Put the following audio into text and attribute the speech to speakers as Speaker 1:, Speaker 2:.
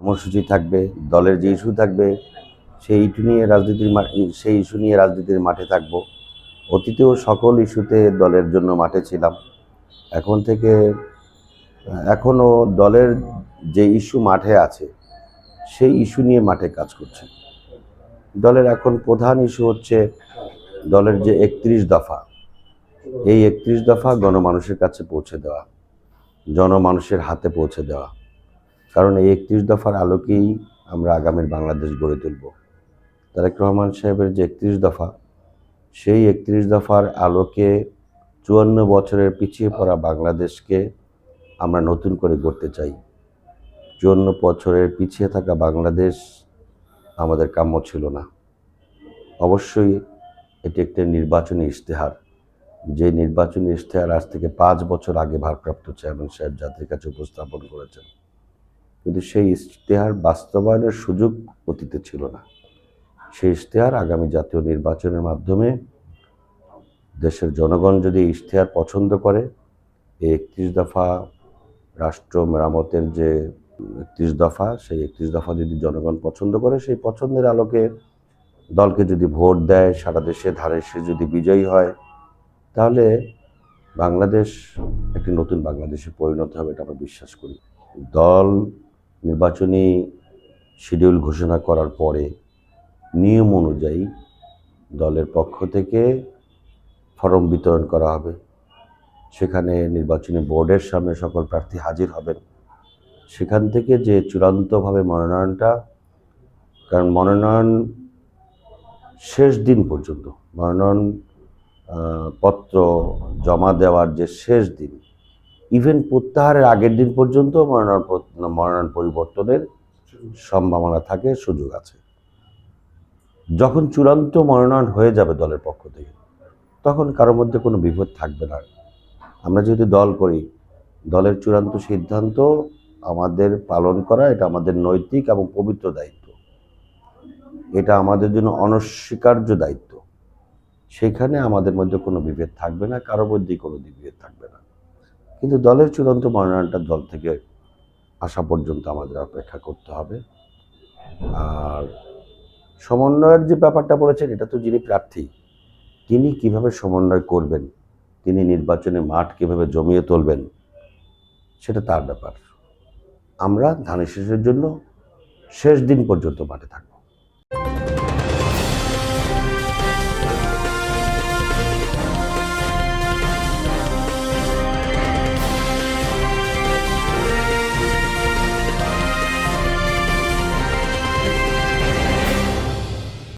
Speaker 1: কর্মসূচি থাকবে, দলের যে ইস্যু থাকবে, সেই ইস্যু নিয়ে রাজনীতির সেই ইস্যু নিয়ে রাজনীতির মাঠে থাকব। অতীতেও সকল ইস্যুতে দলের জন্য মাঠে ছিলাম। এখন থেকে এখনও দলের যে ইস্যু মাঠে আছে, সেই ইস্যু নিয়ে মাঠে কাজ করছে। দলের এখন প্রধান ইস্যু হচ্ছে দলের যে একত্রিশ দফা। এই একত্রিশ দফা গণমানুষের কাছে পৌঁছে দেওয়া, জনমানুষের হাতে পৌঁছে দেওয়া। কারণ এই একত্রিশ দফার আলোকেই আমরা আগামীর বাংলাদেশ গড়ে তুলব। তারেক রহমান সাহেবের যে একত্রিশ দফা, সেই একত্রিশ দফার আলোকে চুয়ান্ন বছরের পিছিয়ে পড়া বাংলাদেশকে আমরা নতুন করে গড়তে চাই। চুয়ান্ন বছরের পিছিয়ে থাকা বাংলাদেশ আমাদের কাম্য ছিল না। অবশ্যই এটি একটি নির্বাচনী ইশতেহার। যে নির্বাচনী ইশতেহার আজ থেকে পাঁচ বছর আগে ভারপ্রাপ্ত চেয়ারম্যান সাহেব জাতির কাছে উপস্থাপন করেছেন। কিন্তু সেই ইশতেহার বাস্তবায়নের সুযোগ অতীতে ছিল না। সেই ইশতেহার আগামী জাতীয় নির্বাচনের মাধ্যমে দেশের জনগণ যদি ইশতেহার পছন্দ করে, এই একত্রিশ দফা রাষ্ট্র মেরামতের যে একত্রিশ দফা, সেই একত্রিশ দফা যদি জনগণ পছন্দ করে, সেই পছন্দের আলোকে দলকে যদি ভোট দেয়, সারা দেশে ধারে সে যদি বিজয়ী হয়, তাহলে বাংলাদেশ, একটি নতুন বাংলাদেশে পরিণত হবে এটা আমরা বিশ্বাস করি। দল নির্বাচনী শিডিউল ঘোষণা করার পরে নিয়ম অনুযায়ী দলের পক্ষ থেকে ফরম বিতরণ করা হবে। সেখানে নির্বাচনী বোর্ডের সামনে সকল প্রার্থী হাজির হবেন। সেখান থেকে যে চূড়ান্তভাবে মনোনয়নটা, কারণ মনোনয়ন শেষ দিন পর্যন্ত, মনোনয়ন পত্র জমা দেওয়ার যে শেষ দিন ইভেন প্রত্যাহারের আগের দিন পর্যন্ত মনোনয়ন মনোনয়ন পরিবর্তনের সম্ভাবনা থাকে, সুযোগ আছে। যখন চূড়ান্ত মনোনয়ন হয়ে যাবে দলের পক্ষ থেকে, তখন কারোর মধ্যে কোনো বিভেদ থাকবে না। আমরা যেহেতু দল করি, দলের চূড়ান্ত সিদ্ধান্ত আমাদের পালন করা, এটা আমাদের নৈতিক এবং পবিত্র দায়িত্ব। এটা আমাদের জন্য অনস্বীকার্য দায়িত্ব। সেখানে আমাদের মধ্যে কোনো বিভেদ থাকবে না, কারোর মধ্যেই কোনো বিভেদ থাকবে না। কিন্তু দলের চূড়ান্ত মনোনয়নটা দল থেকে আসা পর্যন্ত আমাদের অপেক্ষা করতে হবে। আর সমন্বয়ের যে ব্যাপারটা বলেছেন, এটা তো যিনি প্রার্থী, তিনি কীভাবে সমন্বয় করবেন, তিনি নির্বাচনে মাঠ কীভাবে জমিয়ে তুলবেন, সেটা তার ব্যাপার। আমরা ধানের শেষের জন্য শেষ দিন পর্যন্ত মাঠে থাকব।